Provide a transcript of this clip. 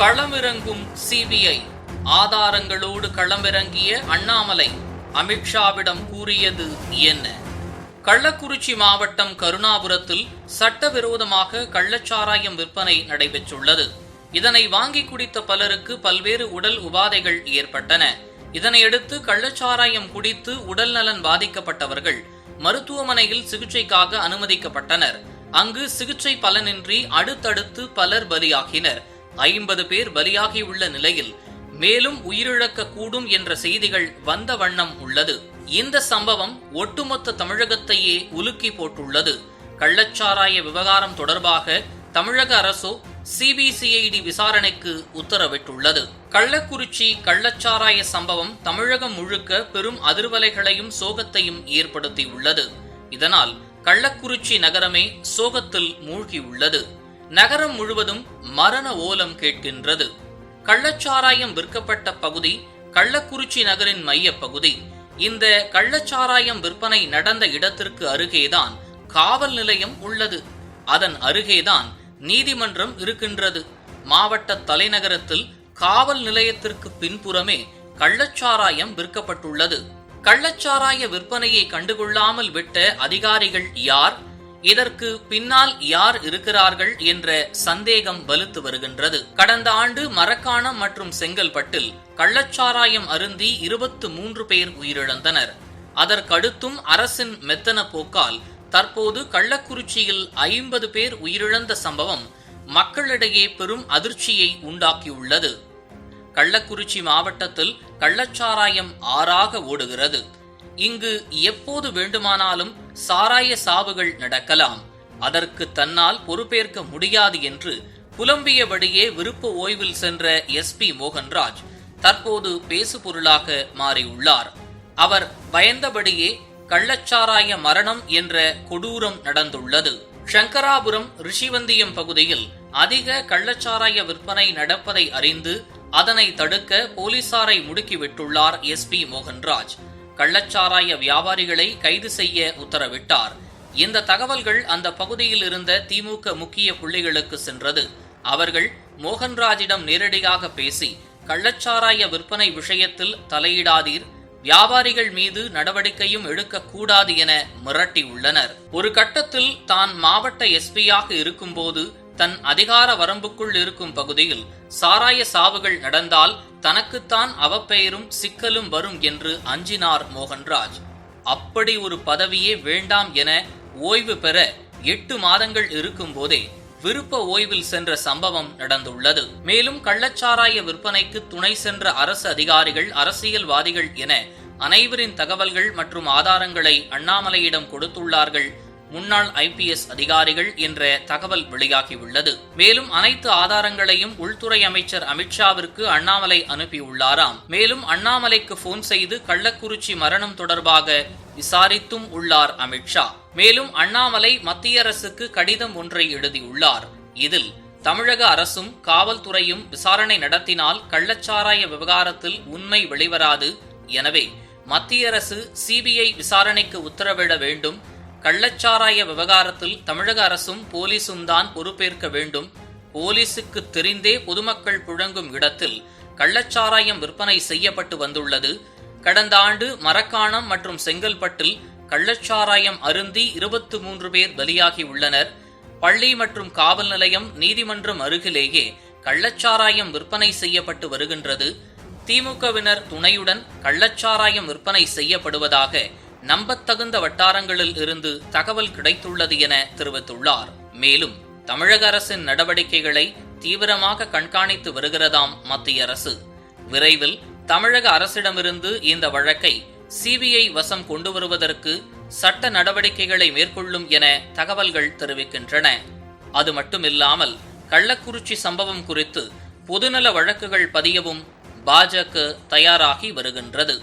களமிறங்கும் CBI ஆதாரங்களோடு களமிறங்கிய அண்ணாமலை அமித்ஷாவிடம் கூறியது என்ன? கள்ளக்குறிச்சி மாவட்டம் கருணாபுரத்தில் சட்டவிரோதமாக கள்ளச்சாராயம் விற்பனை நடைபெற்றுள்ளது. இதனை வாங்கி குடித்த பலருக்கு பல்வேறு உடல் உபாதைகள் ஏற்பட்டன. இதனையடுத்து கள்ளச்சாராயம் குடித்து உடல் நலன் பாதிக்கப்பட்டவர்கள் மருத்துவமனையில் சிகிச்சைக்காக அனுமதிக்கப்பட்டனர். அங்கு சிகிச்சை பலனின்றி அடுத்தடுத்து பலர் பலியாகினர். ஐம்பது பேர் பலியாகியுள்ள நிலையில் மேலும் உயிரிழக்க கூடும் என்ற செய்திகள் வந்த வண்ணம் உள்ளது. இந்த சம்பவம் ஒட்டுமொத்த தமிழகத்தையே உலுக்கி போட்டுள்ளது. கள்ளச்சாராய விவகாரம் தொடர்பாக தமிழக அரசோ சிபிசிஐடி விசாரணைக்கு உத்தரவிட்டுள்ளது. கள்ளக்குறிச்சி கள்ளச்சாராய சம்பவம் தமிழகம் முழுக்க பெரும் அதிர்வலைகளையும் சோகத்தையும் ஏற்படுத்தியுள்ளது. இதனால் கள்ளக்குறிச்சி நகரமே சோகத்தில் மூழ்கியுள்ளது. நகரம் முழுவதும் மரண ஓலம் கேட்கின்றது. கள்ளச்சாராயம் விற்கப்பட்ட பகுதி கள்ளக்குறிச்சி நகரின் மையப் பகுதி. இந்த கள்ளச்சாராயம் விற்பனை நடந்த இடத்திற்கு அருகேதான் காவல் நிலையம் உள்ளது. அதன் அருகேதான் நீதிமன்றம் இருக்கின்றது. மாவட்ட தலைநகரத்தில் காவல் நிலையத்திற்கு பின்புறமே கள்ளச்சாராயம் விற்கப்பட்டுள்ளது. கள்ளச்சாராய விற்பனையை கண்டுகொள்ளாமல் விட்ட அதிகாரிகள் யார்? இதற்கு பின்னால் யார் இருக்கிறார்கள் என்ற சந்தேகம் வலுத்து வருகின்றது. கடந்த ஆண்டு மரக்காணம் மற்றும் செங்கல்பட்டில் கள்ளச்சாராயம் அருந்தி இருபத்து மூன்று பேர் உயிரிழந்தனர். அதற்கடுத்தும் அரசின் மெத்தன போக்கால் தற்போது கள்ளக்குறிச்சியில் ஐம்பது பேர் உயிரிழந்த சம்பவம் மக்களிடையே பெரும் அதிர்ச்சியை உண்டாக்கியுள்ளது. கள்ளக்குறிச்சி மாவட்டத்தில் கள்ளச்சாராயம் ஆறாக ஓடுகிறது. இங்கு எப்போது வேண்டுமானாலும் சாராய சாவுகள் நடக்கலாம். அதற்கு தன்னால் பொறுப்பேற்க முடியாது என்று புலம்பியபடியே விருப்ப ஓய்வில் சென்ற எஸ்பி மோகன்ராஜ் தற்போது பேசுபொருளாக மாறியுள்ளார். அவர் பயந்தபடியே கள்ளச்சாராய மரணம் என்ற கொடூரம் நடந்துள்ளது. சங்கராபுரம் ரிஷிவந்தியம் பகுதியில் அதிக கள்ளச்சாராய விற்பனை நடப்பதை அறிந்து அதனை தடுக்க போலீசாரை முடுக்கிவிட்டுள்ளார் எஸ்பி மோகன்ராஜ். கள்ளச்சாராய வியாபாரிகளை கைது செய்ய உத்தரவிட்டார். இந்த தகவல்கள் அந்த பகுதியில் இருந்த திமுக முக்கிய புள்ளிகளுக்கு சென்றது. அவர்கள் மோகன்ராஜிடம் நேரடியாக பேசி கள்ளச்சாராய விற்பனை விஷயத்தில் தலையிடாதீர். வியாபாரிகள் மீது நடவடிக்கையும் எடுக்கக்கூடாது என மிரட்டியுள்ளனர். ஒரு கட்டத்தில் தான் மாவட்ட எஸ்பியாக இருக்கும்போது தன் அதிகார வரம்புக்குள் இருக்கும் பகுதியில் சாராய சாவுகள் நடந்தால் தனக்குத்தான் அவப்பெயரும் சிக்கலும் வரும் என்று அஞ்சினார் மோகன்ராஜ். அப்படி ஒரு பதவியே வேண்டாம் என ஓய்வு பெற எட்டு மாதங்கள் இருக்கும் போதே விருப்ப ஓய்வில் சென்ற சம்பவம் நடந்துள்ளது. மேலும் கள்ளச்சாராய விற்பனைக்கு துணை சென்ற அரசு அதிகாரிகள் அரசியல்வாதிகள் என அனைவரின் தகவல்கள் மற்றும் ஆதாரங்களை அண்ணாமலையிடம் கொடுத்துள்ளார்கள் முன்னாள் ஐபிஎஸ் அதிகாரிகள் என்ற தகவல் வெளியாகியுள்ளது. மேலும் அனைத்து ஆதாரங்களையும் உள்துறை அமைச்சர் அமித்ஷாவிற்கு அண்ணாமலை அனுப்பியுள்ளாராம். மேலும் அண்ணாமலைக்கு போன் செய்து கள்ளக்குறிச்சி மரணம் தொடர்பாக விசாரித்தும் உள்ளார் அமித்ஷா மேலும் அண்ணாமலை மத்திய அரசுக்கு கடிதம் ஒன்றை எழுதியுள்ளார். இதில் தமிழக அரசும் காவல்துறையும் விசாரணை நடத்தினால் கள்ளச்சாராய விவகாரத்தில் உண்மை வெளிவராது. எனவே மத்திய அரசு சிபிஐ விசாரணைக்கு உத்தரவிட வேண்டும். கள்ளச்சாராய விவகாரத்தில் தமிழக அரசும் போலீசும் தான் பொறுப்பேற்க வேண்டும். போலீசுக்கு தெரிந்தே பொதுமக்கள் புழங்கும் இடத்தில் கள்ளச்சாராயம் விற்பனை செய்யப்பட்டு வந்துள்ளது. கடந்த ஆண்டு மரக்காணம் மற்றும் செங்கல்பட்டில் கள்ளச்சாராயம் அருந்தி இருபத்து மூன்று பேர் பலியாகி உள்ளனர். பள்ளி மற்றும் காவல் நிலையம் நீதிமன்றம் அருகிலேயே கள்ளச்சாராயம் விற்பனை செய்யப்பட்டு வருகின்றது. திமுகவினர் துணையுடன் கள்ளச்சாராயம் விற்பனை செய்யப்படுவதாக நம்பத்தகுந்த வட்டாரங்களில் இருந்து தகவல் கிடைத்துள்ளது என தெரிவித்துள்ளார். மேலும் தமிழக அரசின் நடவடிக்கைகளை தீவிரமாக கண்காணித்து வருகிறதாம் மத்திய அரசு. விரைவில் தமிழக அரசிடமிருந்து இந்த வழக்கை சிபிஐ வசம் கொண்டு வருவதற்கு சட்ட நடவடிக்கைகளை மேற்கொள்ளும் என தகவல்கள் தெரிவிக்கின்றன. அது மட்டுமில்லாமல் கள்ளக்குறிச்சி சம்பவம் குறித்து பொதுநல வழக்குகள் பதியவும் பாஜக தயாராகி வருகின்றது.